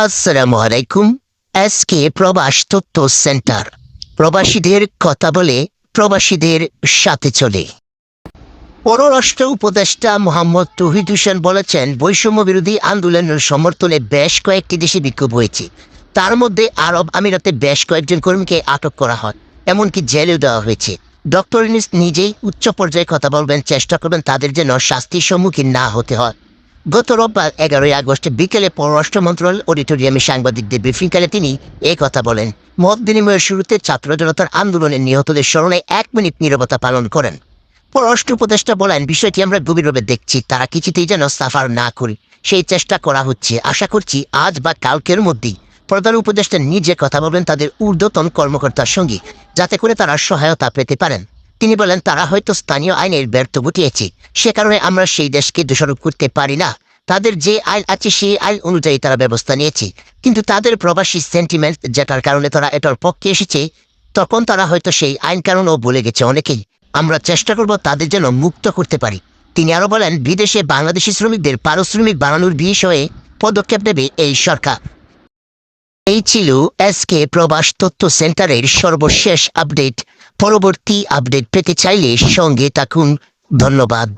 আসসালামু আলাইকুম এসকে প্রবাস তথ্য সেন্টার। প্রবাসীদের কথা বলে প্রবাসীদের সাথে চলে। পররাষ্ট্র উপদেষ্টা মোহাম্মদ তহিদ হোসেন বলেছেন, বৈষম্য বিরোধী আন্দোলনের সমর্থনে বেশ কয়েকটি দেশে বিক্ষোভ হয়েছে। তার মধ্যে আরব আমিরাতে বেশ কয়েকজন কর্মীকে আটক করা হয়, এমনকি জেলেও দেওয়া হয়েছে। ডক্টর ইনিস নিজেই উচ্চ পর্যায়ে কথা বলবেন, চেষ্টা করবেন তাদের যেন শাস্তির সম্মুখীন না হতে হয়। গত রোববার এগারোই আগস্ট বিকেলে পররাষ্ট্র মন্ত্রণালয় অডিটোরিয়ামে সাংবাদিকদের ব্রিফিংকালে তিনি এ কথা বলেন। মত বিনিময়ের শুরুতে ছাত্র জনতার আন্দোলনে নিহতদের স্মরণে এক মিনিট নীরবতা পালন করেন। পররাষ্ট্র উপদেষ্টা বলেন, বিষয়টি আমরা গভীরভাবে দেখছি, তারা কিছুতেই যেন সাফার না করি। সেই চেষ্টা করা হচ্ছে। আশা করছি আজ বা কালকের মধ্যেই প্রধান উপদেষ্টা নিজে কথা বলবেন তাদের ঊর্ধ্বতন কর্মকর্তার সঙ্গে, যাতে করে তারা সহায়তা পেতে পারেন। তিনি বলেন, তারা হয়তো স্থানীয় আইনের ব্যর্থ ঘটিয়েছে। সে কারণে আমরা সেই দেশকে দোষারোপ করতে পারি না। তাদের যে আইন আছে, সেই আইন অনুযায়ী তারা ব্যবস্থা নিয়েছে। কিন্তু তাদের প্রবাসী সেন্টিমেন্ট যেটার কারণে তারা এটার পক্ষে এসেছে, তখন তারা হয়তো সেই আইন কারণও বলে গেছে অনেকেই। আমরা চেষ্টা করব তাদের যেন মুক্ত করতে পারি। তিনি আরও বলেন, বিদেশে বাংলাদেশি শ্রমিকদের পারিশ্রমিক বাড়ানোর বিষয়ে পদক্ষেপ নেবে এই সরকার। এই ছিল এসকে প্রবাস তথ্য সেন্টারের সর্বশেষ আপডেট। পরবর্তী আপডেট পেতে চাইলে সঙ্গে থাকুন। ধন্যবাদ।